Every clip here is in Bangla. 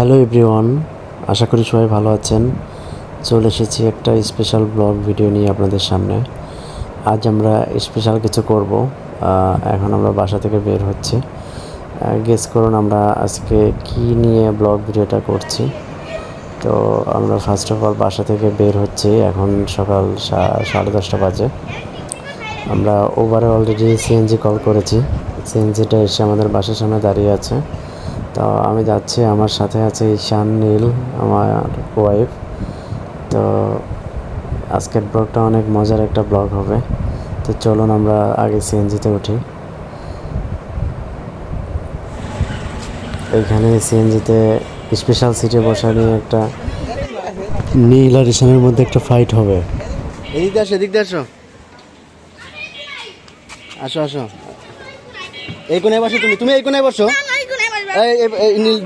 হ্যালো এভরিওয়ান আশা করি সবাই ভালো আছেন। চলে এসেছি একটা স্পেশাল ব্লগ ভিডিও নিয়ে আপনাদের সামনে। আজ আমরা স্পেশাল কিছু করব। এখন আমরা বাসা থেকে বের হচ্ছি। গেস করুন আমরা আজকে কি নিয়ে ব্লগ ভিডিওটা করছি। তো আমরা ফার্স্ট অফ অল বাসা থেকে বের হচ্ছি। এখন সকাল সাড়ে দশটা বাজে। আমরা ওভারে অলরেডি সিএনজি কল করেছি। সিএনজিটা এসে আমাদের বাসার সামনে দাঁড়িয়ে আছে। তো আমি যাচ্ছি, আমার সাথে আছে ঈশান, নীল, আমার ওয়াইফ তো আজকের ব্লগটা অনেক মজার একটা ব্লগ হবে। তো চলুন আমরা আগে সিএনজিতে উঠি। এইখানে সিএনজিতে স্পেশাল সিটে বসা নিয়ে একটা নীল আর ঈশানের মধ্যে একটা ফাইট হবে। এদিক দিয়ে আসো, এদিক দিয়ে আসো। আসো আসো। এই কোনায় বসো তুমি তুমি এই কোনায় বসো।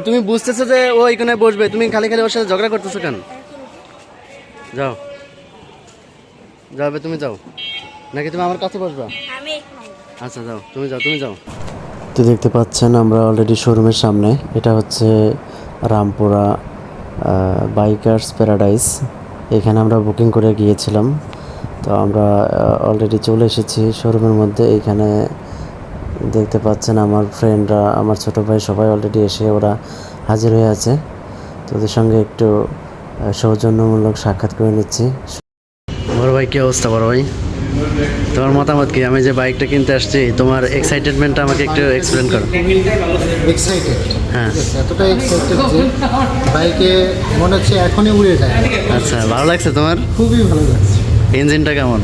তুমি বুঝতেছো যে ও কোনায় বসবে তুমি খালি খালি ওর সাথে ঝগড়া করতেছো কেন? যাও। যাবে তুমি যাও। নাকি তুমি আমার কাছে বসবা? আমি আচ্ছা যাও তুমি যাও তুমি যাও। তো দেখতে পাচ্ছেন আমরা অলরেডি শোরুমের সামনে। এটা হচ্ছে রামপুরা বাইকার্স প্যারাডাইস এখানে আমরা বুকিং করে গিয়েছিলাম। তো আমরা অলরেডি চলে এসেছি শোরুমের মধ্যে। এইখানে দেখতে পাচ্ছেন আমার ফ্রেন্ডরা আমার ছোট ভাই সবাই অলরেডি এসে ওরা হাজির হয়ে আছে। তো ওদের সঙ্গে একটু সৌজন্যমূলক সাক্ষাৎ করে নিচ্ছি। বড় ভাই কি অবস্থা বড় ভাই? তোমার মতামত কি? আমি যে বাইকটা কিনতে আসছি তোমার এক্সাইটেডমেন্টটা আমাকে একটু এক্সপ্লেন করো। এক্সাইটেড হ্যাঁ। এতটা এক্সাইটেড যে বাইকে মনে হচ্ছে এখনই উড়ে যায়। আচ্ছা ভালো লাগছে তোমার? খুবই ভালো লাগছে। ইঞ্জিনটা কেমন?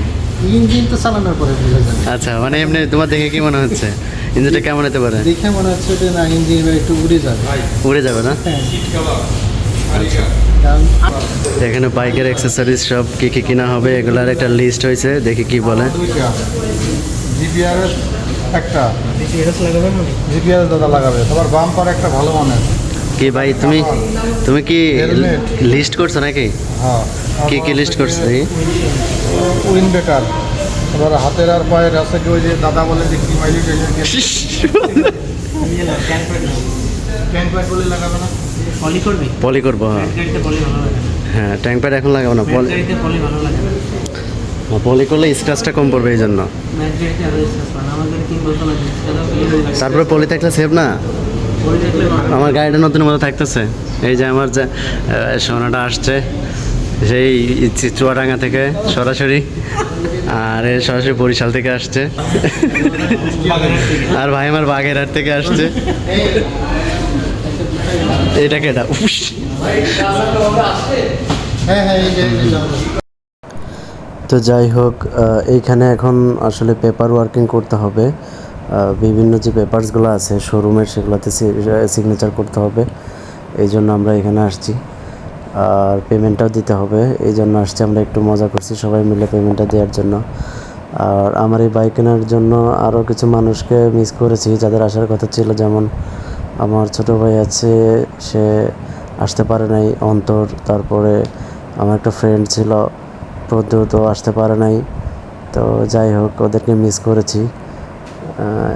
ইঞ্জিন তো চালানোর পরে বোঝা আচ্ছা মানে এমনি তোমার দেখে কি মনে হচ্ছে? ইঞ্জিনটা কেমন হতে পারে? দেখে মনে হচ্ছে যে না ইঞ্জিন একটু উড়ে যাবে। উড়ে যাবে না? কারণ এখানে বাইকের অ্যাক্সেসরিজ সব কি কি কিনা হবে এগুলার একটা লিস্ট হয়েছে দেখি কি বলে। জিপিআর একটা। জিপিআর দাদা লাগাবে তোমার বাম্পার একটা ভালো মানের। কি ভাই তুমি তুমি কি লিস্ট করছ নাকি? হ্যাঁ কি কি লিস্ট করছ উইন বেটার। এবার হাতের আর পায়ের আছে কি ওই যে দাদা বলে যে কি মাইলেজ পলি করবি? পলি করব হ্যাঁ। হ্যাঁ ট্যাঙ্ক প্যাড এখন লাগাবো না পলি পলি ভালো লাগে না। পলি করলে স্ক্রাচটা কম পড়বে এই জন্য তারপরে পলি থাকলে সেভ না? আমার গাড়িটা নতুন মতো থাকতেছে। এই যে আমার যে সোনাটা আসছে, সেই চুয়াডাঙ্গা থেকে সরাসরি, আর সরাসরি বরিশাল থেকে আসছে। আর ভাই আমার বাগেরহাট থেকে আসছে। এটা কেটা তো যাই হোক এইখানে এখন আসলে পেপার ওয়ার্কিং করতে হবে। বিভিন্ন যে পেপারসগুলো আছে শোরুমের সেগুলোতে সিগনেচার করতে হবে। এই জন্য আমরা এখানে আসছি। আর পেমেন্টটাও দিতে হবে। এই জন্য আসছি, আমরা একটু মজা করছি সবাই মিলে পেমেন্টটা দেওয়ার জন্য। আর আমার এই বাইক কেনার জন্য আরও কিছু মানুষকে মিস করেছি, যাদের আসার কথা ছিল। যেমন আমার ছোট ভাই আছে, সে আসতে পারে নাই অন্তর। তারপরে আমার একটা ফ্রেন্ড ছিল প্রদ্যুৎ আসতে পারে নাই। তো যাই হোক, ওদেরকে মিস করেছি।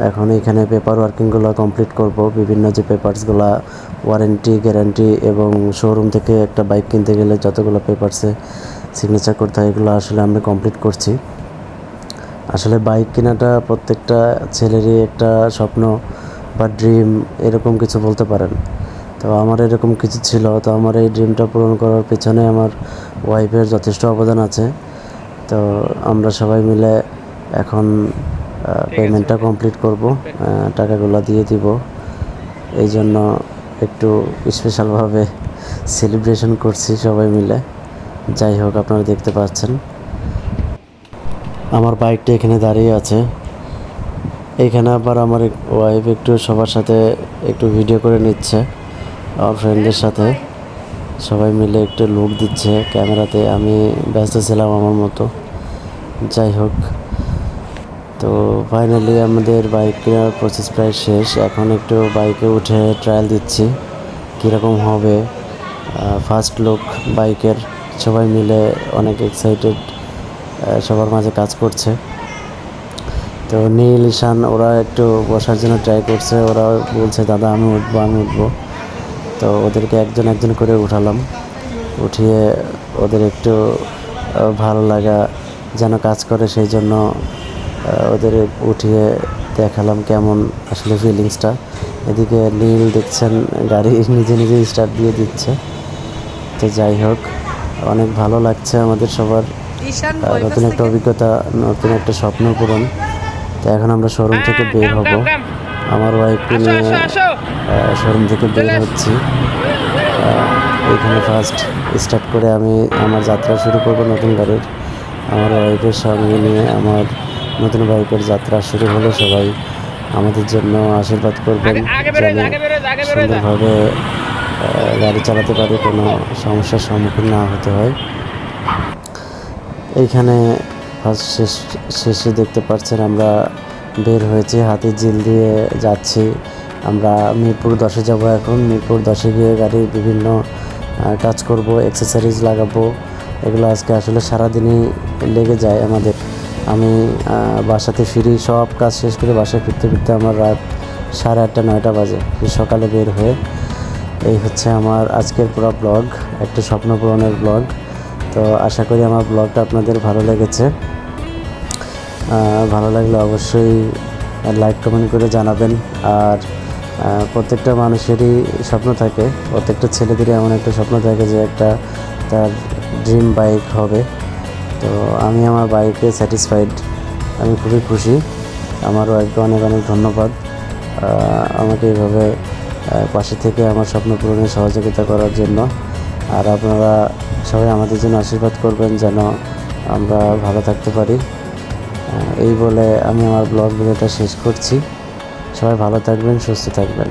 এখন এখানে পেপার ওয়ার্কিংগুলো কমপ্লিট করব। বিভিন্ন যে পেপারসগুলো ওয়ারেন্টি গ্যারান্টি এবং শোরুম থেকে একটা বাইক কিনতে গেলে যতগুলো পেপারসে সিগনেচার করতে হয়, এগুলো আসলে আমরা কমপ্লিট করছি। আসলে বাইক কেনাটা প্রত্যেকটা ছেলেরই একটা স্বপ্ন বা ড্রিম এরকম কিছু বলতে পারেন। তো আমার এরকম কিছু ছিল, তো আমার এই ড্রিমটা পূরণ করার পেছনে আমার ওয়াইফের যথেষ্ট অবদান আছে। তো আমরা সবাই মিলে এখন পেমেন্টটা কমপ্লিট করব টাকাগুলো দিয়ে দিব। এই জন্য একটু স্পেশালভাবে সেলিব্রেশন করছি সবাই মিলে। যাই হোক, আপনারা দেখতে পাচ্ছেন। আমার বাইকটা এখানে দাঁড়িয়ে আছে। এখানে আবার আমার ওয়াইফ একটু সবার সাথে একটু ভিডিও করে নিচ্ছে আমার ফ্রেন্ডদের সাথে। সবাই মিলে একটু লুক দিচ্ছে। ক্যামেরাতে আমি ব্যস্ত ছিলাম আমার মতো। যাই হোক। তো ফাইনালি আমাদের বাইক কেনার প্রসেস প্রায় শেষ। এখন একটু বাইকে উঠে ট্রায়াল দিচ্ছি, কীরকম হবে। ফার্স্ট লুক বাইকের সবাই মিলে অনেক এক্সাইটেড সবার মাঝে কাজ করছে। তো নীল, ঈশান, ওরা একটু বসার জন্য ট্রাই করছে। ওরা বলছে, দাদা, আমি উঠবো আমি উঠবো। তো ওদেরকে একজন একজন করে উঠালাম। উঠিয়ে ওদের একটু ভালো লাগা, যেন কাজ করে, সেই জন্য ওদের উঠিয়ে দেখালাম কেমন আসলে ফিলিংসটা এদিকে নীল দেখছেন গাড়ি নিজে নিজে স্টার্ট দিয়ে দিচ্ছে। তো যাই হোক অনেক ভালো লাগছে আমাদের সবার। নতুন একটা অভিজ্ঞতা নতুন একটা স্বপ্ন পূরণ। তো এখন আমরা শোরুম থেকে বের হব। আমার ওয়াইফকে নিয়ে শোরুম থেকে বের হচ্ছি। এখানে ফার্স্ট স্টার্ট করে আমি আমার যাত্রা শুরু করব নতুন গাড়ির। আমার ওয়াইফের সঙ্গে নিয়ে আমার নতুন বাইকের যাত্রা শুরু হলে সবাই আমাদের জন্য আশীর্বাদ করবেন সুন্দরভাবে গাড়ি চালাতে পারি কোনো সমস্যার সম্মুখীন না হতে হয়। এইখানে ফার্স্ট শেষ শেষে দেখতে পাচ্ছেন আমরা বের হয়েছি হাতে জিল দিয়ে যাচ্ছি। আমরা মিরপুর দশে যাব এখন। মিরপুর দশে গিয়ে গাড়ির বিভিন্ন কাজ করব এক্সেসরিজ লাগাবো। এগুলো আজকে আসলে সারাদিনই লেগে যায় আমাদের। আমি বাসাতে ফিরি, সব কাজ শেষ করে বাসায় ফিরতে ফিরতে আমার রাত সাড়ে আটটা, নয়টা বাজে। সকালে বের হয়ে এই হচ্ছে আমার আজকের পুরো ব্লগ একটা স্বপ্ন পূরণের ব্লগ তো আশা করি আমার ব্লগটা আপনাদের ভালো লেগেছে। ভালো লাগলে অবশ্যই লাইক কমেন্ট করে জানাবেন। আর প্রত্যেকটা মানুষেরই স্বপ্ন থাকে, প্রত্যেকটা ছেলেদেরই এমন একটা স্বপ্ন থাকে যে একটা তার ড্রিম বাইক হবে। তো আমি আমার বাইকে স্যাটিসফাইড আমি খুবই খুশি। আমার ওয়াইফকে অনেক অনেক ধন্যবাদ। আমাকে এইভাবে পাশে থেকে আমার স্বপ্ন পূরণে সহযোগিতা করার জন্য। আর আপনারা সবাই আমাদের জন্য আশীর্বাদ করবেন যেন আমরা ভালো থাকতে পারি। এই বলে আমি আমার ব্লগ ভিডিওটা শেষ করছি। সবাই ভালো থাকবেন, সুস্থ থাকবেন।